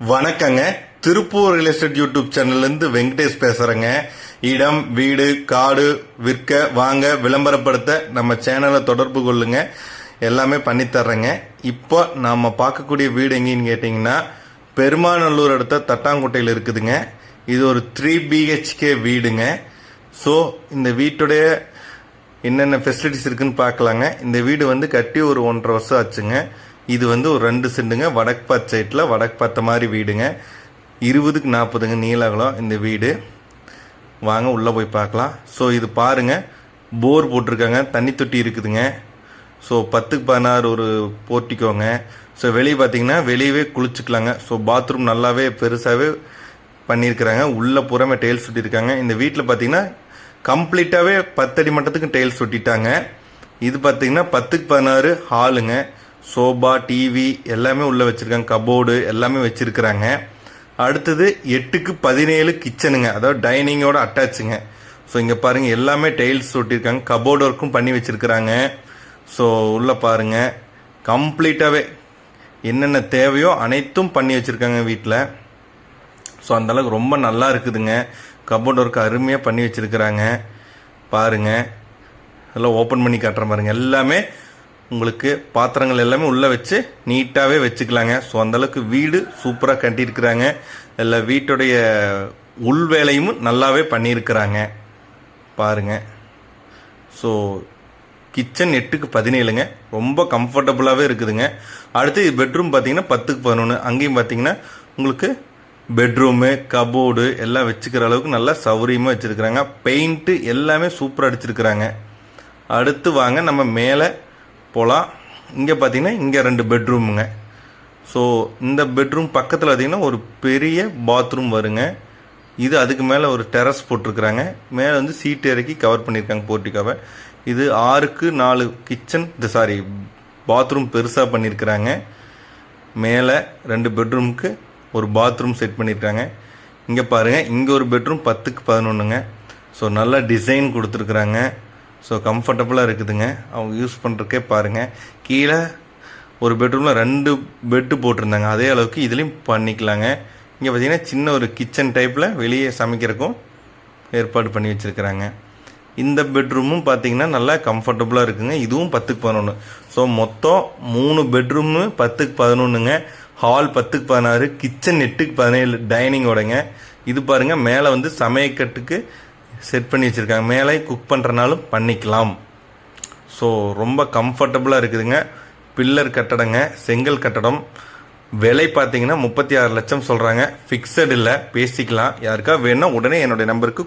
வணக்கங்க. Tiruppur real estate YouTube சேனல்லேருந்து வெங்கடேஷ் பேசுகிறேங்க இடம் வீடு காடு விற்க வாங்க விளம்பரப்படுத்த நம்ம சேனலை தொடர்பு கொள்ளுங்க. எல்லாமே பண்ணித்தர்றேங்க இப்போ நாம் பார்க்கக்கூடிய வீடு எங்கேன்னு கேட்டிங்கன்னா பெருமாநல்லூர் அடுத்த தட்டாங்குட்டையில் இருக்குதுங்க. இது ஒரு த்ரீ பிஹெச்கே வீடுங்க. ஸோ இந்த வீட்டுடைய என்னென்ன ஃபெசிலிட்டிஸ் இருக்குன்னு பார்க்கலாங்க. இந்த வீடு வந்து கட்டி ஒரு ஒன்றரை வருஷம் ஆச்சுங்க. இது வந்து ஒரு ரெண்டு செண்டுங்க. வடக்கு பார்த்த சைட்டில் வடக்கு பார்த்த மாதிரி வீடுங்க. இருபதுக்கு நாற்பதுங்க நீளகலம் இந்த வீடு. வாங்க உள்ளே போய் பார்க்கலாம். ஸோ இது பாருங்க. போர் போட்டிருக்காங்க. தண்ணி தொட்டி இருக்குதுங்க. ஸோ பத்துக்கு பதினாறு ஒரு போர்ட்டிக்கோங்க. ஸோ வெளியே பார்த்தீங்கன்னா வெளியவே குளிச்சுக்கலாங்க. ஸோ பாத்ரூம் நல்லாவே பெருசாகவே பண்ணியிருக்கிறாங்க. உள்ளே புறமே டைல்ஸ் சுட்டியிருக்காங்க. இந்த வீட்டில் பார்த்தீங்கன்னா கம்ப்ளீட்டாகவே பத்தடி மட்டத்துக்கு டைல்ஸ் சுட்டிட்டாங்க. இது பார்த்தீங்கன்னா பத்துக்கு பதினாறு ஹாலுங்க சோபா டிவி எல்லாமே உள்ளே வச்சுருக்காங்க. கபோர்டு எல்லாமே வச்சுருக்கிறாங்க. அடுத்தது எட்டுக்கு பதினேழு கிச்சனுங்க. அதாவது டைனிங்கோட அட்டாச்சுங்க. ஸோ இங்கே பாருங்கள் எல்லாமே டைல்ஸ் ஒட்டியிருக்காங்க. கபோர்டு ஒர்க்கும் பண்ணி வச்சுருக்கிறாங்க. ஸோ உள்ளே பாருங்கள் கம்ப்ளீட்டாகவே என்னென்ன தேவையோ அனைத்தும் பண்ணி வச்சுருக்காங்க வீட்டில் ஸோ அந்தளவுக்கு ரொம்ப நல்லா இருக்குதுங்க. கபோர்டு ஒர்க் அருமையாக பண்ணி வச்சுருக்கிறாங்க. பாருங்க. எல்லாம் ஓப்பன் பண்ணி காட்டுற பாருங்கள் எல்லாமே உங்களுக்கு பாத்திரங்கள் எல்லாமே உள்ளே வச்சு நீட்டாகவே வச்சுக்கலாங்க. ஸோ அந்தளவுக்கு வீடு சூப்பராக கட்டியிருக்கிறாங்க. இல்லை வீட்டுடைய உள் வேலையும் நல்லாவே பண்ணியிருக்கிறாங்க. பாருங்க. ஸோ கிச்சன் எட்டுக்கு பதினேழுங்க. ரொம்ப கம்ஃபர்டபுளாகவே இருக்குதுங்க. அடுத்து பெட்ரூம் பார்த்தீங்கன்னா பத்துக்கு பதினொன்று அங்கேயும் பார்த்தீங்கன்னா உங்களுக்கு பெட்ரூமு கபோர்டு எல்லாம் வச்சுக்கிற அளவுக்கு நல்லா சௌரியமாக வச்சுருக்குறாங்க. பெயிண்ட்டு எல்லாமே சூப்பராக அடிச்சிருக்கிறாங்க. அடுத்து வாங்க நம்ம மேலே போகலாம் இங்கே பார்த்தீங்கன்னா இங்கே ரெண்டு பெட்ரூமுங்க ஸோ இந்த பெட்ரூம் பக்கத்தில் பார்த்தீங்கன்னா ஒரு பெரிய பாத்ரூம் வருங்க. இது அதுக்கு மேலே ஒரு டெரஸ் போட்டிருக்கிறாங்க. மேலே வந்து சீட்டு இறக்கி கவர் பண்ணியிருக்காங்க போர்ட்டிக்காவை இது ஆறுக்கு நாலு கிச்சன் இது சாரி பாத்ரூம் பெருசாக பண்ணியிருக்கிறாங்க. மேலே ரெண்டு பெட்ரூமுக்கு ஒரு பாத்ரூம் செட் பண்ணியிருக்காங்க. இங்கே பாருங்கள் இங்கே ஒரு பெட்ரூம் பத்துக்கு பதினொன்றுங்க ஸோ நல்ல டிசைன் கொடுத்துருக்குறாங்க. ஸோ கம்ஃபர்டபுளாக இருக்குதுங்க. அவங்க யூஸ் பண்ணுறக்கே பாருங்கள் கீழே ஒரு பெட்ரூமில் ரெண்டு பெட்டு போட்டிருந்தாங்க. அதே அளவுக்கு இதுலேயும் பண்ணிக்கலாங்க. இங்கே பார்த்தீங்கன்னா சின்ன ஒரு கிச்சன் டைப்பில் வெளியே சமைக்கிறக்கும் ஏற்பாடு பண்ணி வச்சுருக்கிறாங்க. இந்த பெட்ரூமும் பார்த்தீங்கன்னா நல்லா கம்ஃபர்டபுளாக இருக்குங்க. இதுவும் பத்துக்கு பதினொன்று ஸோ மொத்தம் மூணு பெட்ரூமு பத்துக்கு பதினொன்றுங்க ஹால் பத்துக்கு பதினாறு கிச்சன் எட்டுக்கு பதினேழு டைனிங்கோடங்க இது பாருங்கள் மேலே வந்து சமையக்கட்டுக்கு செட் பண்ணி வச்சுருக்காங்க. மேலே குக் பண்ணுறனாலும் பண்ணிக்கலாம். ஸோ ரொம்ப கம்ஃபர்டபுளாக இருக்குதுங்க. பில்லர் கட்டடங்க செங்கல் கட்டடம். விலை பார்த்தீங்கன்னா முப்பத்தி ஆறு லட்சம் சொல்கிறாங்க ஃபிக்ஸட் இல்லை பேசிக்கலாம். யாருக்கா வேணும்னா உடனே என்னுடைய நம்பருக்கு